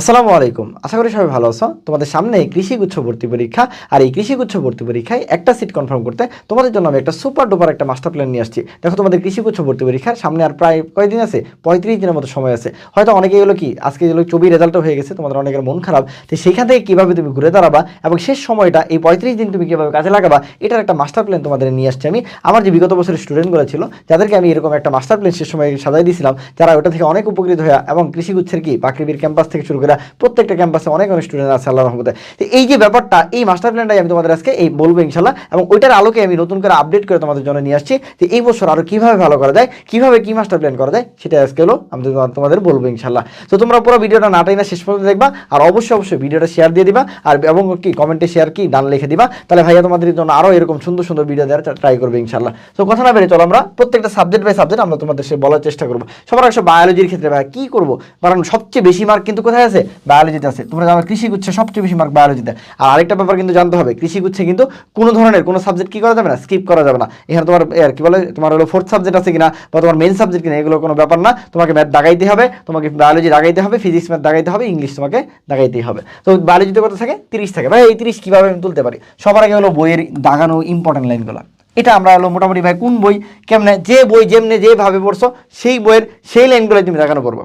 আসসালামু আলাইকুম। আশা করি সবাই ভালো আছো। তোমাদের সামনে কৃষি গুচ্ছ ভর্তি পরীক্ষা। আর এই কৃষি গুচ্ছ ভর্তি পরীক্ষায় একটা সিট কনফার্ম করতে তোমাদের জন্য আমি একটা সুপার ডুপার একটা মাস্টার প্ল্যান নিয়ে আসছি। দেখো তোমাদের কৃষি গুচ্ছ ভর্তি পরীক্ষার সামনে আর প্রায় কয়দিন আছে? পঁয়ত্রিশ দিনের মতো সময় আছে। হয়তো অনেকেই হলো কি, আজকে হলো ছবি রেজাল্টও হয়ে গেছে, তোমাদের অনেকের মন খারাপ। তো সেইখান থেকে কীভাবে তুমি ঘুরে দাঁড়াবা এবং শেষ সময়টা, এই পঁয়ত্রিশ দিন তুমি কীভাবে কাজে লাগাবা, এটার একটা মাস্টার প্ল্যান তোমাদের নিয়ে আসছি আমি। আমার যে বিগত বছরের স্টুডেন্টগুলো ছিল, যাদেরকে আমি এরকম একটা মাস্টার প্ল্যান শেষ সময় সাজাই দিয়েছিলাম, যারা ওটা থেকে অনেক উপকৃত হয়ে এবং কৃষিগুচ্ছের কি বাকরিবির ক্যাম্পাস থেকে শুরু করে প্রত্যেকটা ক্যাম্পাসে অনেক অনেক স্টুডেন্ট আছে আল্লাহ রহমতে। তো এই যে ব্যাপারটা, এই মাস্টার প্ল্যানটাই আমি তোমাদের আজকে এই বলব ইনশাল্লাহ এবং ওইটার আলোকে আমি নতুন করে আপডেট করে তোমাদের জন্য নিয়ে আসছি। যে এই বছর আরও কীভাবে ভালো করা যায়, কীভাবে কি মাস্টার প্ল্যান করা যায় সেটা আজকে হলো আমি তোমাদের- বলব ইনশাল্লাহ তো তোমরা পুরো ভিডিওটা নাটাই না শেষ পর্যন্ত দেখবা আর অবশ্যই অবশ্যই ভিডিওটা শেয়ার দিয়ে দিবা আর এবং কি কমেন্টে শেয়ার কি ডান লিখে দিবা। তাহলে ভাইয়া তোমাদের জন্য আরও এরকম সুন্দর সুন্দর ভিডিও দেওয়ার ট্রাই করবে ইনশাল্লাহ তো কথা না বেরিয়ে চলো আমরা প্রত্যেকটা সাবজেক্ট বাই সাবজেক্ট আমরা তোমাদের সে বলার চেষ্টা করব। সবার আগে বায়োলজির ক্ষেত্রে ভাই কি করব? কারণ সবচেয়ে বেশি মার্ক কিন্তু কোথায় আছে? বায়োলজিতে আছে। তোমরা জানো কৃষি গুচ্ছে সবচেয়ে বেশি মার্ক বায়োলজিতে আর আরেকটা ব্যাপার কিন্তু জানতে হবে কৃষি গুচ্ছে কিন্তু কোনো ধরনের কোনো সাবজেক্ট কি করা যাবে না? স্কিপ করা যাবে না। এখানে তোমার কি বলে, তোমার হলো ফোর্থ সাবজেক্ট আছে কিনা বা তোমার মেন সাবজেক্ট কিনা, এগুলো কোনো ব্যাপার না। তোমাকে ম্যাথ দাগাইতে হবে, তোমাকে বায়োলজি দাগাইতে হবে ফিজিক্স ম্যাথ দাগাইতে হবে ইংলিশ তোমাকে দাগাইতেই হবে। তো বায়োলজিতে কত থাকে? তিরিশ থাকে। ভাই, এই তিরিশ কীভাবে আমি তুলতে পারি? সবার আগে হলো বইয়ের দাগানো ইম্পর্টেন্ট লাইনগুলো এটা আমরা হলো মোটামুটি ভাই কোন বই, কেমনে, যে বই যেমনে যেভাবে পড়ছো, সেই বইয়ের সেই লাইনগুলো তুমি দেখানো পড়ব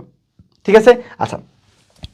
ঠিক আছে? আচ্ছা।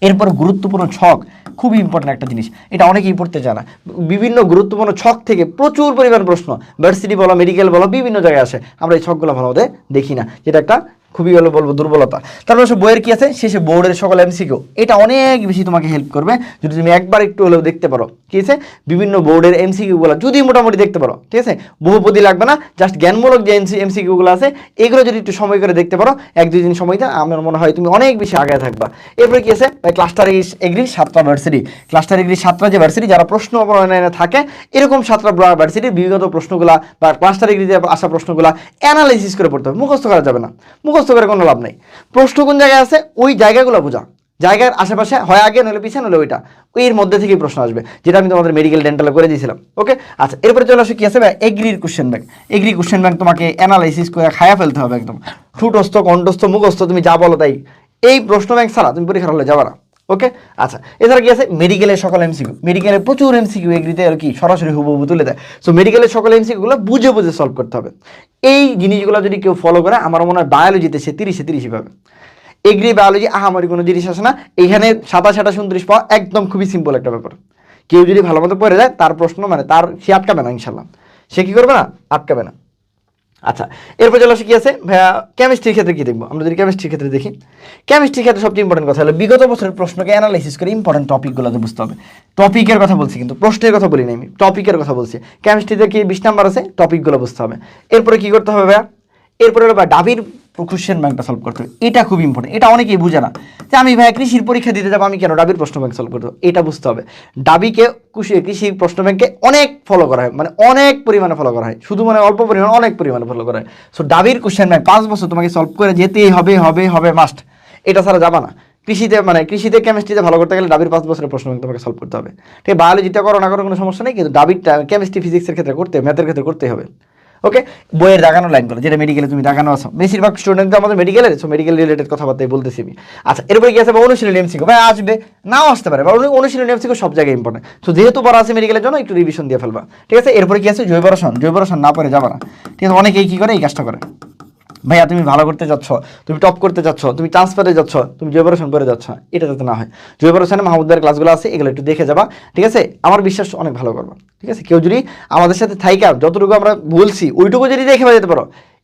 এরপর গুরুত্বপূর্ণ ছক খুবই ইম্পর্টেন্ট একটা জিনিস। এটা অনেকেই পড়তে চায় না বিভিন্ন গুরুত্বপূর্ণ ছক থেকে প্রচুর পরিমাণ প্রশ্ন। ভার্সিটি বলো মেডিকেল বলো, বিভিন্ন জায়গায় আসে। আমরা এই ছকগুলো ভালোভাবে দেখি না। যেটা একটা খুবই হলো বলব দুর্বলতা। তারপর সে বইয়ের কি আছে? শেষে বোর্ডের সকল এমসিকিউ এটা অনেক বেশি তোমাকে হেল্প করবে। যদি তুমি একবার একটু হলেও দেখতে পারো কি আছে? বিভিন্ন বোর্ডের এমসিকিউগুলো যদি মোটামুটি দেখতে পারো, ঠিক আছে? বহুপদী লাগবে না জাস্ট জ্ঞানমূলক যে এমসিকিউগুলো আছে, এগুলো যদি একটু সময় করে দেখতে পারো, এক, দুই দিন সময় দেয় আমার মনে হয় তুমি অনেক বেশি আগে থাকবা। এরপরে কি আছে? ক্লাস্টার এগ্রি সাতটা ভার্সিটি ক্লাস্টার এগ্রি সাতটা যে ভার্সিটি যারা প্রশ্ন প্রণয়নে থাকে, এরকম সাতটা ভার্সিটির বিগত প্রশ্নগুলা বা ক্লাস্টার এগ্রিতে আসা প্রশ্নগুলা অ্যানালাইসিস করে পড়তে হবে। মুখস্থ করা যাবে না। মুখস্থ করে কোনো লাভ নেই। প্রশ্ন কোন জায়গায় আছে? ওই জায়গাগুলো বোঝা জায়গার আশেপাশে হয় আগে, নইলে পিছিয়ে নইলে ওইটা। এর মধ্যে থেকেই প্রশ্ন আসবে। যেটা আমি তোমাদের মেডিকেল ডেন্টালে করে দিয়েছিলাম। ওকে আচ্ছা এরপরে চলে আসে কি আছে ভাই? এগ্রির question bank agri question bank তোমাকে অ্যানালাইসিস করে খায়া ফেলতে হবে একদম। ঠুটস্থ, কণ্ঠস্থ, মুখস্থ, তুমি যা বলো তাই। এই প্রশ্ন ব্যাংক ছাড়া তুমি পরীক্ষার হলে যাবা না। ওকে আচ্ছা এছাড়া কি আছে? মেডিকেলের সকল এমসিকিউ মেডিকেলের প্রচুর এমসিকিউ এগ্রিতে আর কি সরাসরি হুবহু তুলে দেয়। সো মেডিকেলের সকল এমসিকিউগুলো বুঝে বুঝে সলভ করতে হবে। এই জিনিসগুলো যদি কেউ ফলো করে, আমার মনে হয় বায়োলজিতে সে তিরিশে তিরিশই পাবে। এগ্রি বায়োলজি আহামারি কোনো জিনিস আসে না। এখানে সাতাশ আঠাশ উনত্রিশ পাওয়া একদম খুবই সিম্পল একটা ব্যাপার। কেউ যদি ভালো মতো পড়ে যায়, তার প্রশ্ন মানে তার, সে আটকাবে না ইনশাল্লাহ সে কি করবে না? আটকাবে না। আচ্ছা এরপর চলে আসে কি আছে? ভাইয়া কেমিস্ট্রির ক্ষেত্রে কি দেখব? আমরা যদি কেমিস্ট্রির ক্ষেত্রে দেখি। কেমিস্ট্রির ক্ষেত্রে সবচেয়ে ইম্পর্টেন্ট কথা হলো, বিগত বছরের প্রশ্নকে অ্যানালাইসিস করে ইম্পর্টেন্ট টপিকগুলোতে বুঝতে হবে। টপিকের কথা বলছি কিন্তু, প্রশ্নের কথা বলি না আমি টপিকের কথা বলছি। কেমিস্ট্রিতে কি বিশ নাম্বার আছে? টপিকগুলো বুঝতে হবে। এরপরে কি করতে হবে ভাইয়া? এরপরে ডাবির কোশ্চেন ব্যাংকটা সলভ করতে হবে। এটা খুব ইম্পর্টেন্ট এটা অনেকেই বুঝে না। যে আমি ভাই কৃষির পরীক্ষা দিতে যাব, আমি কেন ডাবির প্রশ্ন ব্যাংক সলভ করতে এটা বুঝতে হবে। ডাবিকে কৃষি, কৃষির প্রশ্ন ব্যাংকে অনেক ফলো করা হয়। মানে অনেক পরিমাণে ফলো করা হয়। শুধু মানে অল্প পরিমাণে, অনেক পরিমাণে ফলো করা হয়। সো ডাবির কোশ্চেন ব্যাংক পাঁচ বছর তোমাকে সলভ করে যেতেই হবে হবে হবে মাস্ট এটা ছাড়া যাবা না। কৃষিতে মানে কৃষিতে কেমিস্ট্রিতে ভালো করতে গেলে ডাবির পাঁচ বছরের প্রশ্ন তোমাকে সলভ করতে হবে। ঠিক বায়োলজিটা করো না করো কোনো সমস্যা নেই, কিন্তু ডাবিরটা কেমিস্ট্রি ফিজিক্সের ক্ষেত্রে করতে ম্যাথের ক্ষেত্রে করতেই হবে। ওকে বইয়ের দাগানো লাইনগুলো যেটা মেডিকেলে তুমি দাগানো আছো। বেশিরভাগ স্টুডেন্ট আমাদের মেডিকেলের সো মেডিকেল রিলেটেড কথাবার্তাই বলতেছি আমি। আচ্ছা এরপরে কি আছে বা অনুশীলনী এমসিকো ভাই আসবে নাও আসতে পারে, বা অনু- অনুশীলনী এমসিকো সব জায়গায় ইম্পর্টেন্ট সো যেহেতু পড়া আছে মেডিকেলের জন্য, একটু রিভিশন দিয়ে ফেলবা। ঠিক আছে? এরপরে কি আছে? জৈব রসায়ন। জৈব রসায়ন না পরে যাবা না। ঠিক আছে, অনেকেই কি করে? এই কাজটা করে। ভাইয়া, তুমি ভালো করতে যাচ্ছ, তুমি টপ করতে যাচ্ছ, তুমি চান্স পেতে যাচ্ছ, তুমি জৈব রসায়ন করে যাচ্ছ, এটা যাতে না হয়। জৈব রসায়নে মাহমুদার ক্লাসগুলো আছে, এগুলো একটু দেখে যাবা, ঠিক আছে? আমার বিশ্বাস অনেক ভালো করবা, ঠিক আছে? কেউ যদি আমাদের সাথে থাইকা, যতটুকু আমরা বলছি, ওইটুকু যদি দেখে যেতে পারো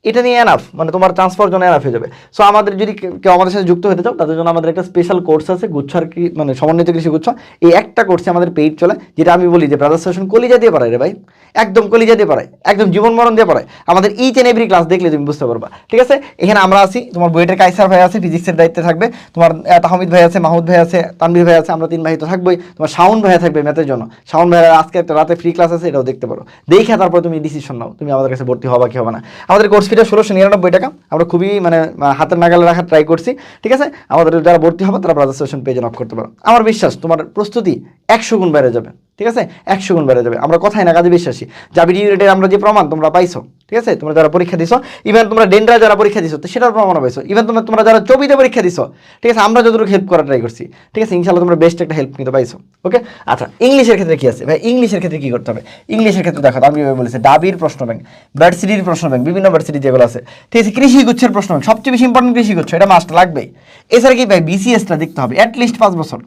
এটা নিয়ে এনাফ মানে তোমার পাওয়ার জন্য এনাফ হয়ে যাবে। সো আমাদের যদি কেউ আমাদের সাথে যুক্ত হতে চাও, তাদের জন্য আমাদের একটা স্পেশাল কোর্স আছে গুচ্ছ আর কি মানে সমন্বিত কৃষি গুচ্ছ। এই একটা কোর্সে আমাদের পেইড চলে, যেটা আমি বলি যে ব্রাদার সেশন কলিজা দিয়ে পারায় রে ভাই। একদম কলিজা দিয়ে পারায় একদম জীবন মরণ দিয়ে পারায় আমাদের ইচ এন্ড এভরি ক্লাস দেখলে তুমি বুঝতে পারবা। ঠিক আছে? এখানে আমরা আছি, তোমার বইয়ের কাইসার ভাই আছে ফিজিক্সের দায়িত্বে থাকবে। তোমার তাহমিদ ভাই আছে মাহমুদ ভাই আছে, তানভীর ভাই আছে, আমরা তিন ভাই তো থাকবোই। তোমার শাওন ভাইয়া থাকবে ম্যাথের জন্য। শাওন ভাই আজকে একটা রাতে ফ্রি ক্লাস আছে, এটাও দেখতে পারো। দেখে তারপর তুমি ডিসিশন নাও, তুমি আমাদের কাছে ভর্তি হবা কি হবে না। আমাদের কোর্স ফিটা ষোলোশো নিরানব্বই টাকা। আমরা খুবই মানে হাতের নাগালে রাখার ট্রাই করছি। ঠিক আছে? আমাদের যারা ভর্তি হবে, তারা ব্রাদার পেজে নক করতে পারো। আমার বিশ্বাস, তোমার প্রস্তুতি একশো গুণ বেড়ে যাবে। ঠিক আছে? একশো গুণ বেড়ে যাবে। আমরা কথাই না কাজে বিশ্বাসী জাবিডি রেটের আমরা যে প্রমাণ তোমরা পাইছো, ঠিক আছে? তোমরা যারা পরীক্ষা দিছো ইভেন তোমরা ডেন্ড্রা যারা পরীক্ষা দিছো, তো সেটার প্রমাণ পাইছো। ইভেন তোমরা তোমরা যারা চবিতে পরীক্ষা দিছো, ঠিক আছে? আমরা যতটুকু হেল্প করা ট্রাই করছি, ঠিক আছে? ইনশাল্লাহ তোমরা বেস্ট একটা হেল্প কিন্তু পাইছো ওকে আচ্ছা ইংলিশের ক্ষেত্রে কি আছে? ভাই, ইংলিশের ক্ষেত্রে কি করতে হবে? ইংলিশের ক্ষেত্রে দেখো, আমি বলেছি, ডাবির প্রশ্ন ব্যাংক ভার্সিটির প্রশ্ন ব্যাংক বিভিন্ন ভার্সিটি যেগুলো আছে, ঠিক আছে? কৃষি গুচ্ছের প্রশ্ন ব্যাংক সবচেয়ে বেশি ইম্পর্টেন্ট কৃষি গুচ্ছ, এটা মাস্ট লাগবেই। এছাড়া কি ভাই বিসিএসটা দেখতে হবে অ্যাটলিস্ট পাঁচ বছর।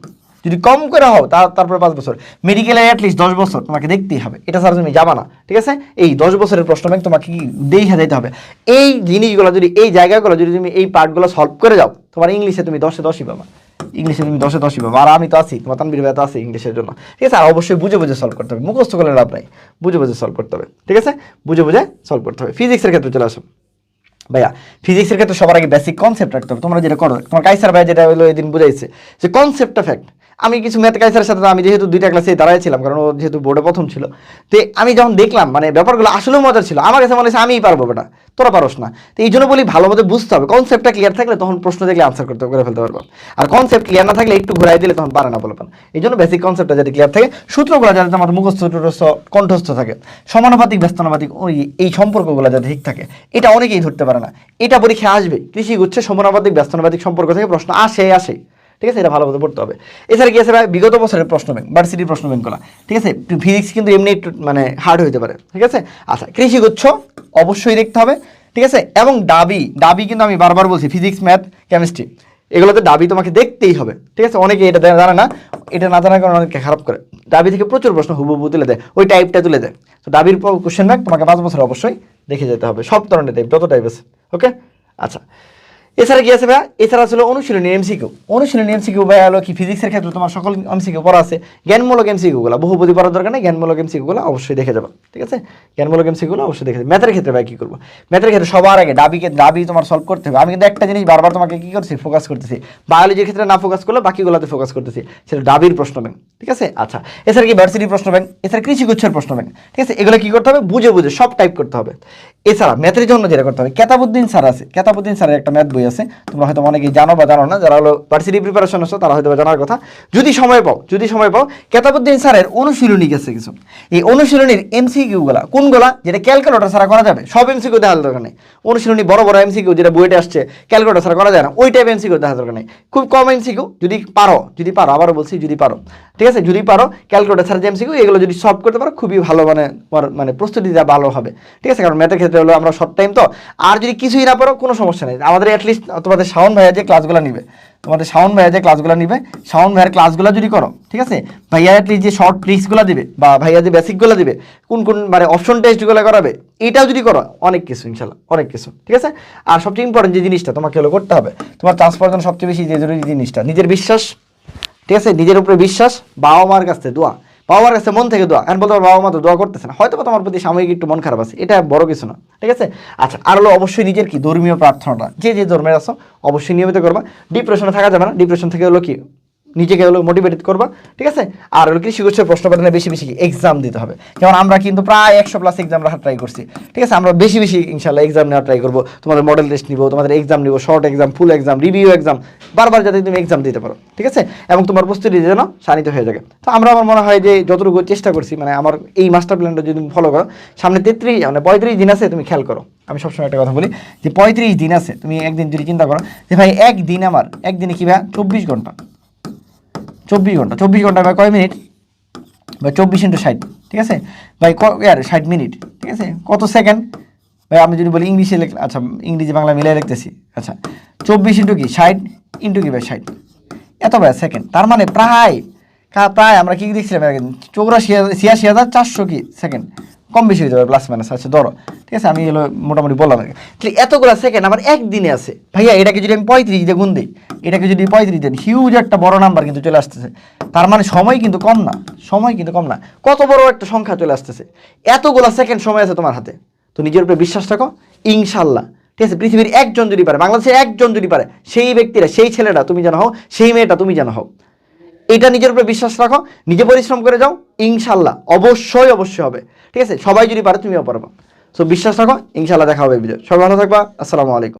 যদি কম করে হও, তা তারপরে পাঁচ বছর। মেডিকেলে অ্যাটলিস্ট দশ বছর তোমাকে দেখতেই হবে। এটা ছাড়া তুমি যাবা না, ঠিক আছে? এই দশ বছরের প্রশ্ন ব্যাংক তোমাকে কি দেখে যেতে হবে। এই জিনিসগুলো যদি, এই জায়গাগুলো যদি তুমি এই পার্টগুলো সলভ করে যাও, তোমার ইংলিশে তুমি দশে দশই পাবা। ইংলিশে তুমি দশে দশই পাবা। আর আমি তো আছি, তোমার তানবির ভাই তো আছে ইংলিশের জন্য। ঠিক আছে? আর অবশ্যই বুঝে বুঝে সলভ করতে হবে। মুখস্থ করলে লাভ নাই। বুঝে বুঝে সলভ করতে হবে। ঠিক আছে? বুঝে বুঝে সলভ করতে হবে। ফিজিক্সের ক্ষেত্রে চলে আসো। ভাইয়া ফিজিক্সের ক্ষেত্রে সবার আগে বেসিক কনসেপ্ট রাখতে হবে। তোমরা যেটা করো, তোমার কাইসার ভাই যেটা হলো এদিন বুঝাইছে যে কনসেপ্টটা ফ্যাক্ট আমি কিছু ম্যাথ কাইসারের সাথে আমি যেহেতু দুইটা ক্লাসে দাঁড়ায় ছিলাম, কারণ ও যেহেতু বোর্ডে প্রথম ছিল। তো আমি যখন দেখলাম মানে ব্যাপারগুলো আসলেও মজার ছিল, আমার কাছে মনে হচ্ছে আমিই পারব বেটা, তোরা পারোস না। তো এই জন্য বলি ভালো মতো বুঝতে হবে কনসেপ্টটা ক্লিয়ার থাকলে তখন প্রশ্ন দেখলে আনসার করতে করে ফেলতে পারব। আর কনসেপ্ট ক্লিয়ার না থাকলে একটু ঘুরাই দিলে তখন পারে না বলবেন। এই জন্য বেসিক কনসেপ্টটা যাতে ক্লিয়ার থাকে, সূত্রগুলো যাতে আমার মুখস্থ, টুটস্থ, কণ্ঠস্থ থাকে, সমানুপাতিক ব্যস্তানুপাতিক ওই, এই সম্পর্কগুলো যাতে ঠিক থাকে, এটা অনেকেই ধরতে পারে না। এটা পরীক্ষা আসবে কৃষি গুচ্ছে সমানুপাতিক ব্যস্তানুপাতিক সম্পর্ক থেকে প্রশ্ন আসে আসে। ঠিক আছে? এটা ভালো মতো পড়তে হবে। এছাড়া কি আছে ভাই? বিগত বছরের প্রশ্ন ব্যাংক ভার্সিটির প্রশ্ন ব্যাংকগুলো ঠিক আছে? ফিজিক্স কিন্তু এমনি একটু মানে হার্ড হতে পারে। ঠিক আছে? আচ্ছা কৃষিগুচ্ছ অবশ্যই দেখতে হবে। ঠিক আছে? এবং ডাবি ডাবি কিন্তু আমি বারবার বলছি ফিজিক্স ম্যাথ কেমিস্ট্রি এগুলোতে ডাবি তোমাকে দেখতেই হবে। ঠিক আছে? অনেকে এটা জানে- জানে না। এটা না জানার কারণে অনেকে খারাপ করে। ডাবি থেকে প্রচুর প্রশ্ন হুবহু তুলে দেয়। ওই টাইপটা তুলে দেয়। তো ডাবির কোশ্চেন ব্যাংক তোমাকে পাঁচ বছর অবশ্যই দেখে যেতে হবে। সব ধরনের টাইপ যত টাইপ আছে। ওকে আচ্ছা। এছাড়া কি আছে ভাইয়া? এছাড়া ছিল অনুশীলনী এমসিকিউ অনুশীলনী এমসিকিউ ভাইয়া হলো কি ফিজিক্সের ক্ষেত্রে তোমার সকল এমসিকিউ পড়া আছে। জ্ঞানমূলক এমসিকিউগুলো বহুপতি পড়ার দরকার নেই, জ্ঞানমূলক এমসিকিউগুলো অবশ্যই দেখে যাবে, ঠিক আছে? জ্ঞানমূলক এমসিকিউগুলো অবশ্যই দেখে যাবে। ম্যাথের ক্ষেত্রে ভাই কি করব? ম্যাথের ক্ষেত্রে সবার আগে ডাবিকে ডাবি তোমার সলভ করতে হবে। আমি কিন্তু একটা জিনিস বারবার তোমাকে কি করছি? ফোকাস করতেছি। বায়োলজির ক্ষেত্রে না ফোকাস করলে বাকিগুলোতে ফোকাস করতেছি। সেটা ডাবির প্রশ্ন ব্যাংক, ঠিক আছে? আচ্ছা এছাড়া কি ভার্সিটি প্রশ্ন ব্যাংক? এছাড়া কৃষি গুচ্ছের প্রশ্ন ব্যাংক, ঠিক আছে? এগুলো কি করতে হবে? বুঝে বুঝে সব টাইপ করতে হবে। এছাড়া ম্যাথের জন্য যেটা করতে হবে, কেতাবুদ্দিন স্যার আছে। কেতাবুদ্দিন স্যারের একটা ম্যাথ বই আছে, তোমরা হয়তো অনেকেই জানো বা জানো না, যারা হলো ভার্সিটি প্রিপারেশন আছো তারা হয়তো জানার কথা। যদি সময় পাও, যদি সময় পাও, কেতাবুদ্দিন স্যারের অনুশীলনী গেছে। কিছু এই অনুশীলনীর এমসিকিউগুলা কোনগুলা যেটা ক্যালকুলেটর ছাড়া করা যাবে, সব এমসিকিউ দেখার দরকার নেই। অনুশীলনী, বড় বড় এমসিকিউ যেটা বইতে আসছে, ক্যালকুলেটর ছাড়া করা যায় না, ওই টাইপ এমসিকিউ দেখার দরকার নেই। খুব কম এমসিকিউ যদি পারো যদি পারো, আবারও বলছি, যদি পারো। ঠিক আছে? যদি পারো, ক্যালকুলেটর ছাড়া যে এমসিকিউ এগুলো যদি সলভ করতে পারো, খুবই ভালো মানে মানে প্রস্তুতিটা ভালো হবে। ঠিক আছে? কারণ ম্যাথের ক্ষেত্রে হলো আমরা শর্ট টাইম তো। আর যদি কিছুই না পারো, কোনো সমস্যা নেই। আমাদের অ্যাটলিস্ট তোমাদের শাওন ভাইয়া যে ক্লাসগুলো নিবে। তোমাদের শাওন ভাইয়া যে ক্লাসগুলো নিবে শাওন ভাইয়ের ক্লাসগুলো যদি করো, ঠিক আছে? ভাইয়া অ্যাটলিস্ট যে শর্ট ট্রিক্সগুলো দিবে বা ভাইয়া যে বেসিকগুলো দিবে, কোন কোন মানে অপশন টেস্টগুলো করাবে, এটাও যদি করো, অনেক কিছু, ইনশাল্লাহ, অনেক কিছু, ঠিক আছে? আর সবচেয়ে ইম্পর্টেন্ট যে জিনিসটা তোমাকে হলো করতে হবে, তোমার পাওয়ার জন্য সবচেয়ে বেশি যে জরুরি জিনিসটা, নিজের বিশ্বাস, ঠিক আছে? নিজের উপরে বিশ্বাস বাবা মার কাছে দোয়া। বাবা মার কাছে মন থেকে দোয়া এখন বলতে পারো বাবা মা তো দোয়া করতেছে না। হয়তো তোমার প্রতি সাময়িক একটু মন খারাপ আছে, এটা বড় কিছু না, ঠিক আছে? আচ্ছা আর হলো অবশ্যই নিজের কি ধর্মীয় প্রার্থনাটা, যে যে ধর্মের আছো, অবশ্যই নিয়মিত করবা। ডিপ্রেশনে থাকা যাবে না ডিপ্রেশন থেকে হলো কি? নিজেকে হলো মোটিভেটেড করবা, ঠিক আছে? আর হলো কৃষি গুচ্ছের প্রশ্ন পাঠনে বেশি বেশি এক্সাম দিতে হবে। যেমন আমরা কিন্তু প্রায় একশো প্লাস এক্সাম রাখার ট্রাই করছি, ঠিক আছে? আমরা বেশি বেশি ইনশাল্লাহ এক্সাম নেওয়ার ট্রাই করব। তোমাদের মডেল টেস্ট নিবো, তোমাদের এক্সাম নিবো short exam full exam review exam বারবার যাতে তুমি এক্সাম দিতে পারো, ঠিক আছে? এবং তোমার প্রস্তুতি যেন শানিত হয়ে যাবে তো আমরা আমার মনে হয় যে যতটুকু চেষ্টা করছি মানে আমার এই মাস্টার প্ল্যানটা যদি তুমি ফলো করো, সামনে তেত্রিশ মানে পঁয়ত্রিশ দিন আছে তুমি খেয়াল করো। আমি সবসময় একটা কথা বলি যে পঁয়ত্রিশ দিন আছে, তুমি একদিন যদি চিন্তা করো যে ভাই, একদিন আমার, একদিনে কি ভাই চব্বিশ ঘণ্টা। চব্বিশ ঘণ্টা চব্বিশ ঘণ্টা বা কয় মিনিট? বা চব্বিশ ইন্টু ষাট, ঠিক আছে? ভাই ইয়ার, ষাট মিনিট, ঠিক আছে? কত সেকেন্ড? ভাই আমি যদি বলি ইংলিশে লেখ আচ্ছা ইংরেজি, বাংলা মিলাই লিখতেছি। আচ্ছা চব্বিশ ইন্টু কি? ষাট ইন্টু কি ভাই ষাট? এত ভাই সেকেন্ড, তার মানে প্রায় প্রায় আমরা কি দেখছিলাম? চৌরাশি ছিয়াশি হাজার চারশো কি সেকেন্ড? কম বেশি হয়ে যাবে প্লাস মাইনাস আচ্ছা ধরো, ঠিক আছে, আমি এলো মোটামুটি বললাম আর কি। এতগুলো সেকেন্ড আমার একদিনে আছে। ভাইয়া, এটাকে যদি আমি পঁয়ত্রিশ দিয়ে গুণ দিই, এটাকে যদি পঁয়ত্রিশ দেন হিউজ একটা বড় নাম্বার কিন্তু চলে আসতেছে। তার মানে সময় কিন্তু কম না, সময় কিন্তু কম না। কত বড় একটা সংখ্যা চলে আসতেছে। এতগুলো সেকেন্ড সময় আছে তোমার হাতে। তো নিজের উপরে বিশ্বাস রাখো ইনশাল্লাহ ঠিক আছে, পৃথিবীর একজন যদি পারে, বাংলাদেশের একজন যদি পারে, সেই ব্যক্তিরা, সেই ছেলেটা তুমি যেন হও, সেই মেয়েটা তুমি যেন হও। এটা নিজের উপরে বিশ্বাস রাখো, নিজে পরিশ্রম করে যাও ইনশাল্লাহ অবশ্যই অবশ্যই হবে। ঠিক আছে? সবাই যদি পারে তুমিও পারবা। সো বিশ্বাস রাখো ইনশাল্লাহ দেখা হবে ভিডিও সবাই ভালো থাকবা, আসসালামু আলাইকুম।